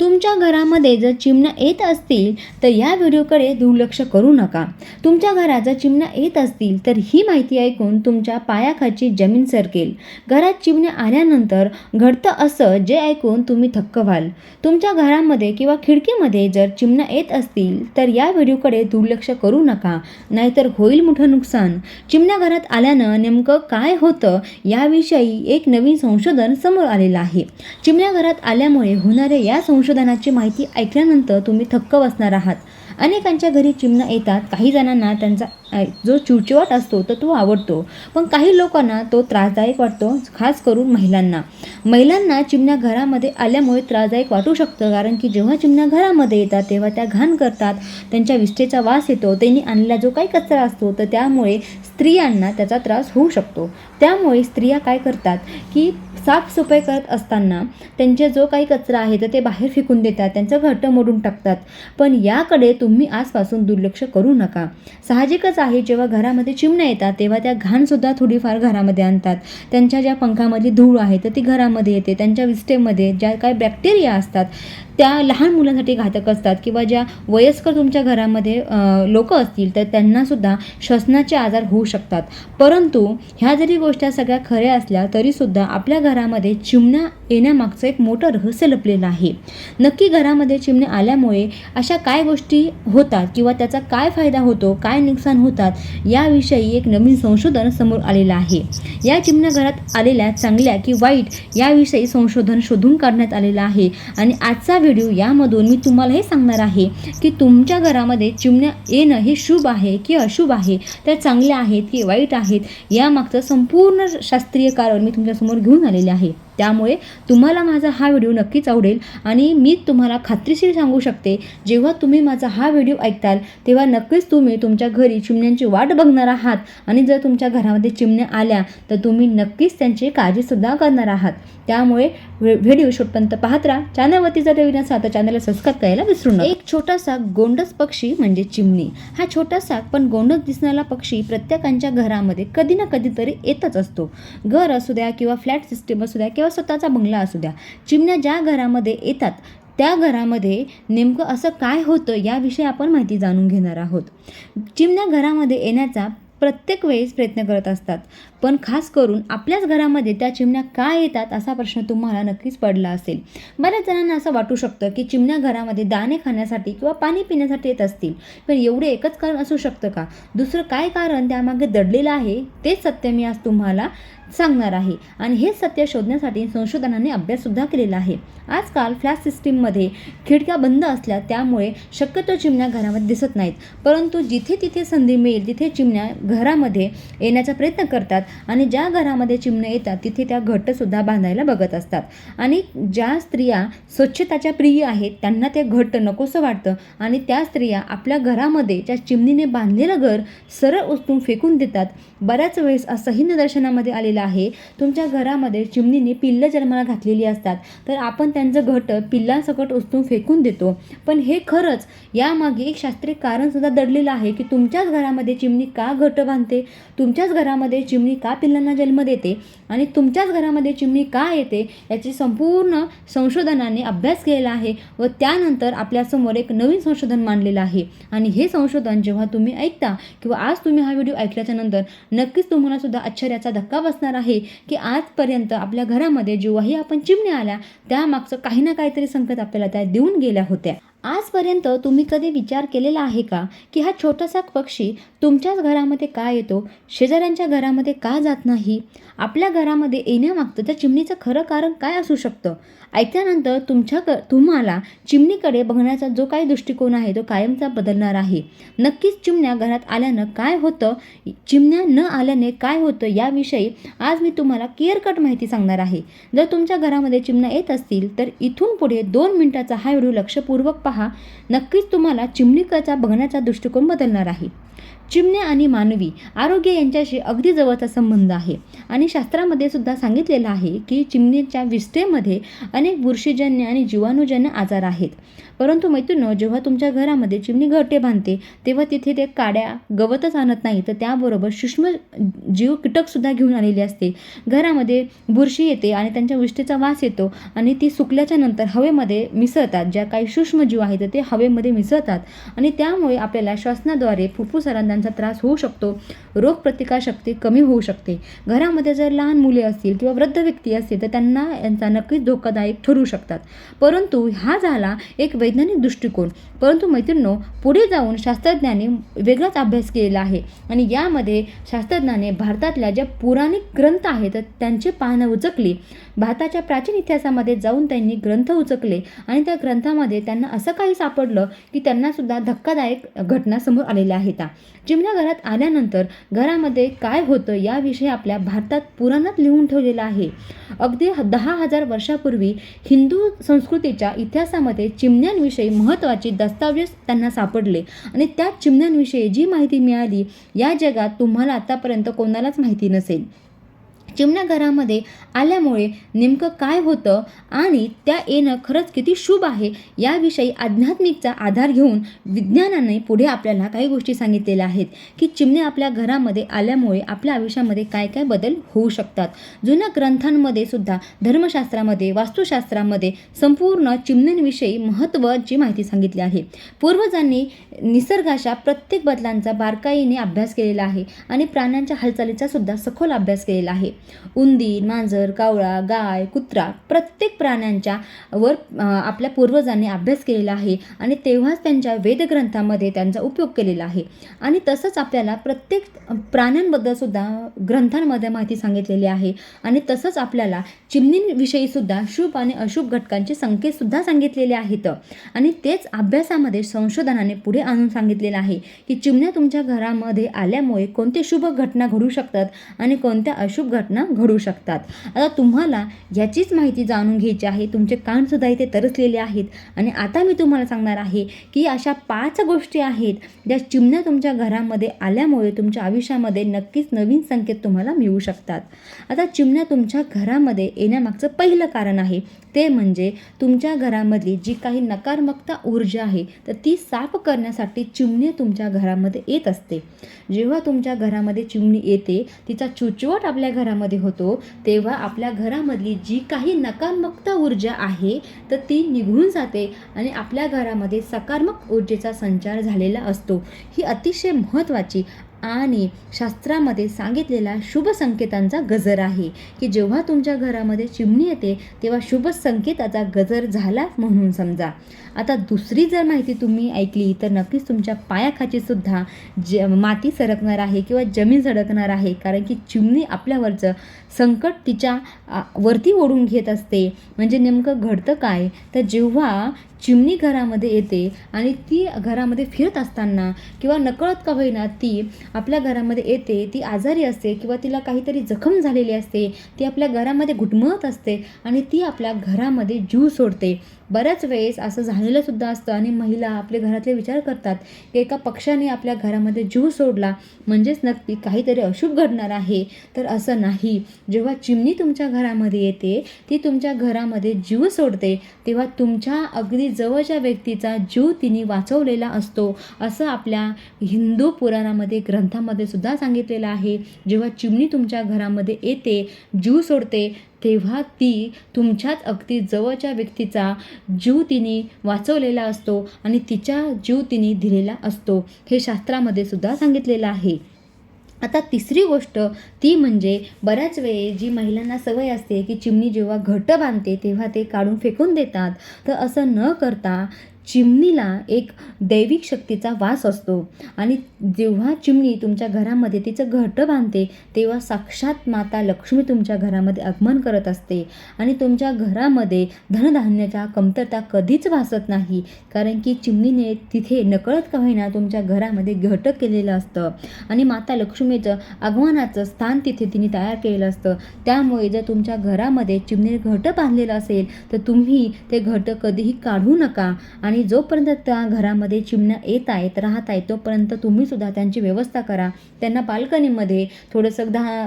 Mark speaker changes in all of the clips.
Speaker 1: तुमच्या घरामध्ये जर चिमणं येत असतील तर या व्हिडिओकडे दुर्लक्ष करू नका. तुमच्या घरात जर चिमणं येत असतील तर ही माहिती ऐकून तुमच्या पायाखाची जमीन सरकेल. घरात चिमणे आल्यानंतर घडतं असं जे ऐकून तुम्ही थक्क व्हाल. तुमच्या घरामध्ये किंवा खिडकीमध्ये जर चिमणं येत असतील तर या व्हिडिओकडे दुर्लक्ष करू नका. नाहीतर होईल मोठं नुकसान. चिमण्या घरात आल्यानं नेमकं काय होतं याविषयी एक नवीन संशोधन समोर आलेलं आहे. चिमण्या घरात आल्यामुळे होणाऱ्या या संशोधनाची माहिती ऐकल्यानंतर तुम्ही थक्क बसणार आहात. अनेकांच्या घरी चिमण्या येतात. काही जणांना त्यांचा जो चिवचिवाट असतो तर तो आवडतो. पण काही लोकांना तो त्रासदायक वाटतो खास करून महिलांना. महिलांना चिमण्या घरामध्ये आल्यामुळे त्रासदायक वाटू शकतं कारण की जेव्हा चिमण्या घरामध्ये येतात तेव्हा त्या घाण करतात. त्यांच्या विष्ठेचा वास येतो. त्यांनी आणलेला जो काही कचरा असतो तर त्यामुळे स्त्रियांना त्याचा त्रास होऊ शकतो. त्यामुळे स्त्रिया काय करतात की साफसफाई करत असताना त्यांचे जो काही कचरा आहे तर ते बाहेर फेकून देतात त्यांचं घट मोडून टाकतात. पण याकडे तुम्ही आजपासून दुर्लक्ष करू नका. साहजिकच आहे जेव्हा घरामध्ये चिमण्या येतात तेव्हा त्या घाणसुद्धा थोडीफार घरामध्ये आणतात. त्यांच्या ज्या पंखामधली धूळ आहे तर ती घरामध्ये येते. त्यांच्या विस्टेमध्ये ज्या काही बॅक्टेरिया असतात त्या लहान मुलांसाठी घातक असतात किंवा ज्या वयस्कर तुमच्या घरामध्ये लोक असतील तर त्यांनासुद्धा श्वसनाचे आजार होऊ शकतात. परंतु ह्या जरी गोष्टी सगळ्या खऱ्या असल्या तरीसुद्धा आपल्या घरामध्ये चिमण्या येण्यामागचं एक मोठं रहस्य लपलेलं आहे. नक्की घरामध्ये चिमण्या आल्यामुळे अशा काय गोष्टी होतात किंवा त्याचा काय फायदा होतो काय नुकसान होतात याविषयी एक नवीन संशोधन समोर आलेलं आहे. या चिमण्या घरात आलेल्या चांगल्या की वाईट याविषयी संशोधन शोधून काढण्यात आलेलं आहे. आणि आजचा व्हिडिओ यामधून मी तुम्हाला हे सांगणार आहे की तुमच्या घरामध्ये चिमण्या येणं हे शुभ आहे की अशुभ आहे? त्या चांगल्या आहेत की वाईट आहेत? यामागचं संपूर्ण शास्त्रीय कारण मी तुमच्यासमोर घेऊन आले आलेले आहे त्यामुळे तुम्हाला माझा हा व्हिडिओ नक्कीच आवडेल आणि मी तुम्हाला खात्रीशीर सांगू शकते जेव्हा तुम्ही माझा हा व्हिडिओ ऐकताल तेव्हा नक्कीच तुम्ही तुमच्या घरी चिमण्यांची वाट बघणार आहात आणि जर तुमच्या घरामध्ये चिमण्या आल्या तर तुम्ही नक्कीच त्यांची काळजीसुद्धा करणार आहात. त्यामुळे व्हिडिओ शेवटपर्यंत पाहत राहा. चॅनलवरती जर नवीन असाल तर चॅनलला सबस्क्राईब करायला विसरू नका. एक छोटासा गोंडस पक्षी म्हणजे चिमणी. हा छोटासा पण गोंडस दिसणारा पक्षी प्रत्येकांच्या घरामध्ये कधी ना कधीतरी येतच असतो. घर असू द्या किंवा फ्लॅट सिस्टीम असू द्या किंवा स्वतःचा बंगला असू द्या. चिमण्या ज्या घरामध्ये येतात त्या घरामध्ये नेमकं असं काय होतं याविषयी आपण माहिती जाणून घेणार आहोत. चिमण्या घरामध्ये येण्याचा प्रत्येक वेळेस प्रयत्न करत असतात. पण खास करून आपल्याच घरामध्ये त्या चिमण्या का येतात असा प्रश्न तुम्हाला नक्कीच पडला असेल. बऱ्याच जणांना असं वाटू शकतं की चिमण्या घरामध्ये दाणे खाण्यासाठी किंवा पाणी पिण्यासाठी येत असतील. पण एवढे एकच कारण असू शकतं का? दुसरं काय कारण त्यामागे दडलेलं आहे तेच सत्य मी आज तुम्हाला सांगणार आहे. आणि हे सत्य शोधण्यासाठी संशोधनाने अभ्याससुद्धा केलेला आहे. आजकाल फ्लॅट सिस्टीममध्ये खिडक्या बंद असल्या त्यामुळे शक्यतो चिमण्या घरामध्ये दिसत नाहीत. परंतु जिथे तिथे संधी मिळेल तिथे चिमण्या घरामध्ये येण्याचा प्रयत्न करतात. आणि ज्या घरामध्ये चिमणं येतात तिथे त्या घटसुद्धा बांधायला बघत असतात. आणि ज्या स्त्रिया स्वच्छताच्या प्रिय आहेत त्यांना ते घट नकोसं वाटतं. आणि त्या स्त्रिया आपल्या घरामध्ये ज्या चिमणीने बांधलेलं घर सरळ उचलून फेकून देतात. बऱ्याच वेळेस असंही निदर्शनामध्ये आलेलं आहे तुमच्या घरामध्ये चिमणीने पिल्लं जन्माला घातलेली असतात तर आपण त्यांचं घट पिल्लांसकट उचलून फेकून देतो. पण हे खरंच यामागे एक शास्त्रीय कारणसुद्धा दडलेलं आहे की तुमच्याच घरामध्ये चिमणी का घट बांधते? तुमच्याच घरामध्ये चिमणी का पिल्लांना जन्म देते? आणि तुमच्याच घरामध्ये चिमणी का येते? याची संपूर्ण संशोधनाने अभ्यास केलेला आहे व त्यानंतर आपल्यासमोर एक नवीन संशोधन मांडलेलं आहे. आणि हे संशोधन जेव्हा तुम्ही ऐकता किंवा आज तुम्ही हा व्हिडिओ ऐकल्याच्या नंतर नक्कीच तुम्हाला सुद्धा आश्चर्याचा धक्का बसणार आहे की आजपर्यंत आपल्या घरामध्ये जेव्हाही आपण चिमण्या आल्या त्यामागचं काही ना काहीतरी संकेत आपल्याला त्या देऊन गेल्या होत्या. आजपर्यंत तुम्ही कधी विचार केलेला आहे का की हा छोटासा पक्षी तुमच्याच घरामध्ये का येतो? शेजाऱ्यांच्या घरामध्ये का जात नाही? आपल्या घरामध्ये येण्यामागतं त्या चिमणीचं खरं कारण काय असू शकतं? ऐकल्यानंतर तुमच्या क तुम्हाला चिमणीकडे बघण्याचा जो काही दृष्टिकोन आहे तो कायमचा बदलणार आहे. नक्कीच चिमण्या घरात आल्यानं काय होतं? चिमण्या न आल्याने काय होतं? याविषयी आज मी तुम्हाला केअरकट कट माहिती सांगणार आहे. जर तुमच्या घरामध्ये चिमण्या येत असतील तर इथून पुढे दोन मिनिटाचा हा व्हिडिओ लक्षपूर्वक पहा नक्कीच तुम्हाला चिमणीकचा बघण्याचा दृष्टिकोन बदलणार आहे. चिमण्या आणि मानवी आरोग्य यांच्याशी अगदी जवळचा संबंध आहे. आणि शास्त्रामध्ये सुद्धा सांगितलेलं आहे की चिमणीच्या विष्ठेमध्ये अनेक बुरशीजन्य आणि जीवाणूजन्य आजार आहेत. परंतु मैत्रिणो जेव्हा तुमच्या घरामध्ये चिमणी घरटे बांधते तेव्हा तिथे ते काड्या गवतच आणत नाही. तर त्याबरोबर सूक्ष्म जीव कीटकसुद्धा घेऊन आलेले असते. घरामध्ये बुरशी येते आणि त्यांच्या विष्ठेचा वास येतो आणि ती सुकल्याच्या नंतर हवेमध्ये मिसळतात. ज्या काही सूक्ष्म जीव आहेत ते हवेमध्ये मिसळतात आणि त्यामुळे आपल्याला श्वसनाद्वारे फुफ्फुसाला त्यांचा त्रास होऊ शकतो. रोगप्रतिकारशक्ती कमी होऊ शकते. घरामध्ये जर लहान मुले असतील किंवा वृद्ध व्यक्ती असतील तर त्यांना यांचा नक्कीच धोकादायक ठरू शकतात. परंतु हा झाला एक वैज्ञानिक दृष्टिकोन. परंतु मैत्रिणींनो पुढे जाऊन शास्त्रज्ञांनी वेगळाच अभ्यास केलेला आहे आणि यामध्ये शास्त्रज्ञाने भारतातल्या ज्या पुराणिक ग्रंथ आहेत त्यांचे त्यांची पाहणं उचकली. भारताच्या प्राचीन इतिहासामध्ये जाऊन त्यांनी ग्रंथ उचकले आणि त्या ग्रंथामध्ये त्यांना असं काही सापडलं की त्यांनासुद्धा धक्कादायक घटना समोर आलेल्या आहेत. चिमण्या घरात आल्यानंतर घरामध्ये काय होतं याविषयी आपल्या भारतात पुराणात लिहून ठेवलेलं आहे. अगदी दहा हजार वर्षापूर्वी हिंदू संस्कृतीच्या इतिहासामध्ये चिमण्यांविषयी महत्त्वाचे दस्तावेज त्यांना सापडले आणि त्या चिमण्यांविषयी जी माहिती मिळाली या जगात तुम्हाला आतापर्यंत कोणालाच माहिती नसेल. चिमण्या घरामध्ये आल्यामुळे नेमकं काय होतं आणि त्या येणं खरंच किती शुभ आहे याविषयी आध्यात्मिकचा आधार घेऊन विज्ञानाने पुढे आपल्याला काही गोष्टी सांगितलेल्या आहेत की चिमण्या आपल्या घरामध्ये आल्यामुळे आपल्या आयुष्यामध्ये काय काय बदल होऊ शकतात. जुन्या ग्रंथांमध्ये सुद्धा धर्मशास्त्रामध्ये वास्तुशास्त्रामध्ये संपूर्ण चिमण्यांविषयी महत्त्वाची माहिती सांगितली आहे. पूर्वजांनी निसर्गाच्या प्रत्येक बदलांचा बारकाईने अभ्यास केलेला आहे आणि प्राण्यांच्या हालचालीचा सुद्धा सखोल अभ्यास केलेला आहे. उंदीर मांजर कावळा गाय कुत्रा प्रत्येक प्राण्यांच्या वर आपल्या पूर्वजांनी अभ्यास केलेला आहे आणि तेव्हाच त्यांच्या वेदग्रंथामध्ये त्यांचा उपयोग केलेला आहे. आणि तसंच आपल्याला प्रत्येक प्राण्यांबद्दल सुद्धा ग्रंथांमध्ये माहिती सांगितलेली आहे आणि तसंच आपल्याला चिमणींविषयी सुद्धा शुभ आणि अशुभ घटकांचे संकेतसुद्धा सांगितलेले आहेत. आणि तेच अभ्यासामध्ये संशोधनाने पुढे आणून सांगितलेलं आहे की चिमण्या तुमच्या घरामध्ये आल्यामुळे कोणते शुभ घटना घडू शकतात आणि कोणत्या अशुभ घटना घडू शकतात. आता तुम्हाला याचीच माहिती जाणून घ्यायची आहे. तुमचे कानसुद्धा इथे तरसलेले आहेत. आणि आता मी तुम्हाला सांगणार आहे की अशा पाच गोष्टी आहेत ज्या चिमण्या तुमच्या घरामध्ये आल्यामुळे तुमच्या आयुष्यामध्ये नक्कीच नवीन संकेत तुम्हाला मिळू शकतात. आता चिमण्या तुमच्या घरामध्ये येण्यामागचं पहिलं कारण आहे. ते म्हणजे तुमच्या घरामधली जी काही नकारात्मकता ऊर्जा आहे तर ती साफ करण्यासाठी चिमणी तुमच्या घरामध्ये येत असते. जेव्हा तुमच्या घरामध्ये चिमणी येते तिचा चुचवट आपल्या घरामध्ये होतो तेव्हा आपल्या घरामधली जी काही नकारात्मकता ऊर्जा आहे तर ती निघून जाते आणि आपल्या घरामध्ये सकारात्मक ऊर्जेचा संचार झालेला असतो. ही अतिशय महत्त्वाची आणि शास्त्रामध्ये सांगितलेला शुभ संकेतांचा गजर आहे की जेव्हा तुमच्या घरामध्ये चिमणी येते तेव्हा शुभ संकेताचा गजर झाला म्हणून समजा. आता दुसरी जर माहिती तुम्ही ऐकली तर नक्कीच तुमच्या पायाखाची सुद्धा ज माती सरकणार आहे किंवा जमीन सरकणार आहे. कारण की चिमणी आपल्यावरचं संकट तिच्या वरती ओढून घेत असते. म्हणजे नेमकं घडतं काय? तर जेव्हा चिमणी घरामध्ये येते आणि ती घरामध्ये फिरत असताना किंवा नकळत का होईना ती आपल्या घरामध्ये येते ती आजारी असते किंवा तिला काहीतरी जखम झालेली असते ती आपल्या घरामध्ये घुटमळत असते आणि ती आपल्या घरामध्ये जीव सोडते. बऱ्याच वेळेस असं झालेलं सुद्धा असतं आणि महिला आपले घरातले विचार करतात की एका पक्षाने आपल्या घरामध्ये जीव सोडला म्हणजेच नक्की काहीतरी अशुभ घडणार आहे. तर असं नाही. जेव्हा चिमणी तुमच्या घरामध्ये येते ती तुमच्या घरामध्ये जीव सोडते तेव्हा तुमच्या अगदी जवळच्या व्यक्तीचा जीव तिने वाचवलेला असतो. असं आपल्या हिंदू पुराणामध्ये ग्रंथामध्ये सुद्धा सांगितलेलं आहे. जेव्हा चिमणी तुमच्या घरामध्ये येते जीव सोडते तेव्हा ती तुमच्याच अगदी जवळच्या व्यक्तीचा जीव तिने वाचवलेला असतो आणि तिच्या जीव तिने दिलेला असतो. हे शास्त्रामध्ये सुद्धा सांगितलेलं आहे. आता तिसरी गोष्ट ती म्हणजे बऱ्याच वेळी जी महिलांना सवय असते की चिमणी जेव्हा घट बांधते तेव्हा ते काढून फेकून देतात. तर असं न करता चिमणीला एक दैविक शक्तीचा वास असतो. आणि जेव्हा चिमणी तुमच्या घरामध्ये तिचं घट बांधते तेव्हा साक्षात माता लक्ष्मी तुमच्या घरामध्ये आगमन करत असते. आणि तुमच्या घरामध्ये धनधान्याच्या कमतरता कधीच भासत नाही कारण की चिमणीने तिथे नकळत का होईना तुमच्या घरामध्ये घटक केलेलं असतं. आणि माता लक्ष्मीचं आगमनाचं स्थान तिथे तिने तयार केलेलं असतं. त्यामुळे जर तुमच्या घरामध्ये चिमणीने घट बांधलेलं असेल तर तुम्ही ते घट कधीही काढू नका. आणि आणि जोपर्यंत त्या घरामध्ये चिमण्या येत आहेत राहत आहेत तोपर्यंत तुम्हीसुद्धा त्यांची व्यवस्था करा. त्यांना बाल्कनीमध्ये थोडंसं धा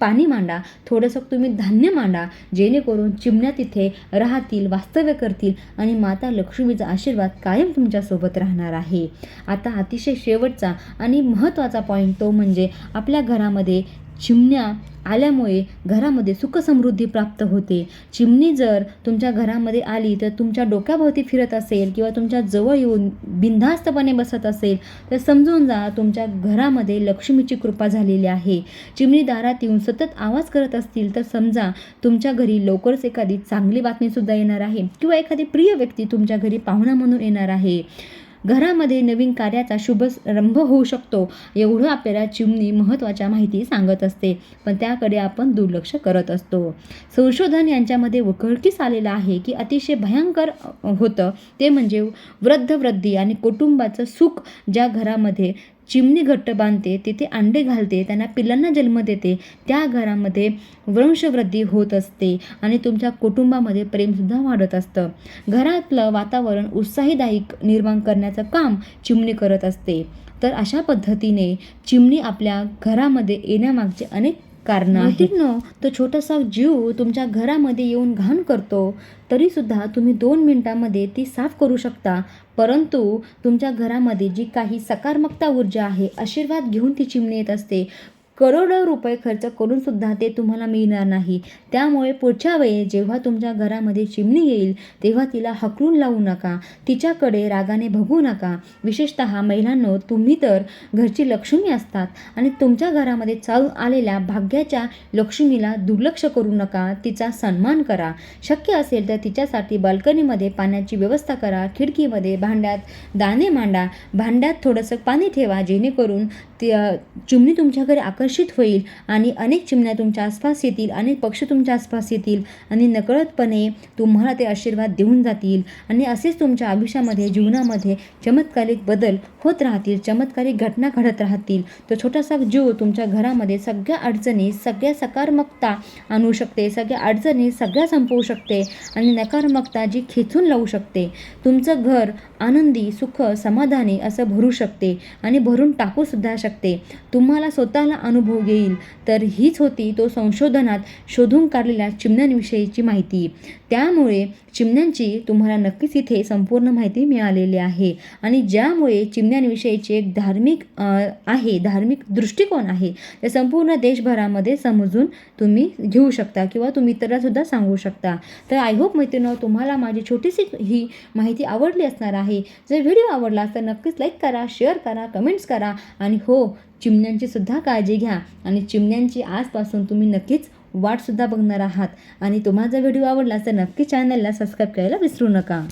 Speaker 1: पाणी मांडा. थोडंसं तुम्ही धान्य मांडा. जेणेकरून चिमण्या तिथे राहतील वास्तव्य करतील आणि माता लक्ष्मीचा आशीर्वाद कायम तुमच्यासोबत राहणार आहे. आता अतिशय शेवटचा आणि महत्त्वाचा पॉईंट तो म्हणजे आपल्या घरामध्ये चिमण्या आल्यामुळे घरामध्ये सुखसमृद्धी प्राप्त होते. चिमणी जर तुमच्या घरामध्ये आली तर तुमच्या डोक्याभोवती फिरत असेल किंवा तुमच्या जवळ येऊन बिनधास्तपणे बसत असेल तर समजून जा तुमच्या घरामध्ये लक्ष्मीची कृपा झालेली आहे. चिमणी दारात येऊन सतत आवाज करत असतील तर समजा तुमच्या घरी लवकरच एखादी चांगली बातमीसुद्धा येणार आहे किंवा एखादी प्रिय व्यक्ती तुमच्या घरी पाहुणा म्हणून येणार आहे. घरामध्ये नवीन कार्याचा शुभारंभ होऊ शकतो. एवढं आपल्याला चिमणी महत्त्वाच्या माहिती सांगत असते. पण त्याकडे आपण दुर्लक्ष करत असतो. संशोधन यांच्यामध्ये उघडकीस आलेलं आहे की अतिशय भयंकर होतं. ते म्हणजे वृद्ध वृद्धी आणि कुटुंबाचं सुख ज्या घरामध्ये चिमणी घट्ट बांधते तिथे अंडे घालते त्यांना पिल्लांना जन्म देते. त्या घरामध्ये वंशवृद्धी होत असते आणि तुमच्या कुटुंबामध्ये प्रेमसुद्धा वाढत असतं. घरातलं वातावरण उत्साहीदायक निर्माण करण्याचं काम चिमणी करत असते. तर अशा पद्धतीने चिमणी आपल्या घरामध्ये येण्यामागचे अनेक कारण आहेत तो छोटासा जीव तुमच्या घरामध्ये येऊन घाण करतो तरीसुद्धा तुम्ही दोन मिनिटांमध्ये ती साफ करू शकता. परंतु तुमच्या घरामध्ये जी काही सकारात्मकता ऊर्जा आहे आशीर्वाद घेऊन ती चिमणी येत असते. करोडो रुपये खर्च करून सुद्धा ते तुम्हाला मिळणार नाही. त्यामुळे पुढच्या वेळी जेव्हा तुमच्या घरामध्ये चिमणी येईल तेव्हा तिला हकलून लावू नका. तिच्याकडे रागाने बघू नका. विशेषत महिलांनो तुम्ही तर घरची लक्ष्मी असतात आणि तुमच्या घरामध्ये चालून आलेल्या भाग्याच्या लक्ष्मीला दुर्लक्ष करू नका. तिचा सन्मान करा. शक्य असेल तर तिच्यासाठी बाल्कनीमध्ये पाण्याची व्यवस्था करा. खिडकीमध्ये भांड्यात दाणे मांडा. भांड्यात थोडंसं पाणी ठेवा जेणेकरून ती चिमणी तुमच्या घरी आकर्षित होईल आणि अनेक चिमण्या तुमच्या आसपास येतील अनेक पक्षी तुमच्या आसपास येतील आणि नकळतपणे तुम्हाला ते आशीर्वाद देऊन जातील. आणि असेच तुमच्या आयुष्यामध्ये जीवनामध्ये चमत्कारिक बदल होत राहतील चमत्कारिक घटना घडत राहतील. तो छोटासा जीव तुमच्या घरामध्ये सगळ्या अडचणी सगळ्या सकारात्मकता आणू शकते सगळ्या अडचणी सगळ्या संपवू शकते आणि नकारात्मकता जी खेचून लावू शकते. तुमचं घर आनंदी सुख समाधानी असं भरू शकते आणि भरून टाकूसुद्धा शकते. तुम्हाला स्वतःला अनुभव येईल तर हीच होती तो संशोधनात शोधून काढलेल्या चिमण्यांविषयीची माहिती. त्यामुळे चिमण्यांची तुम्हाला नक्कीच इथे संपूर्ण माहिती मिळालेली आहे. आणि ज्यामुळे चिमण्यांविषयीची एक धार्मिक आहे धार्मिक दृष्टिकोन आहे ते संपूर्ण देशभरामध्ये समजून तुम्ही घेऊ शकता किंवा तुम्ही इतरांसुद्धा सांगू शकता. तर आय होप मैत्रिणी तुम्हाला माझी छोटीशी ही माहिती आवडली असणार आहे. जर व्हिडिओ आवडला तर नक्कीच लाईक करा शेअर करा कमेंट्स करा. आणि हो चिमण्यांची सुद्धा काळजी घ्या आणि चिमण्यांची आजपासून तुम्ही नक्कीच वाटसुद्धा बघणार आहात. आणि तुम्हाला जर व्हिडिओ आवडला तर नक्की चॅनलला सबस्क्राईब करायला विसरू नका.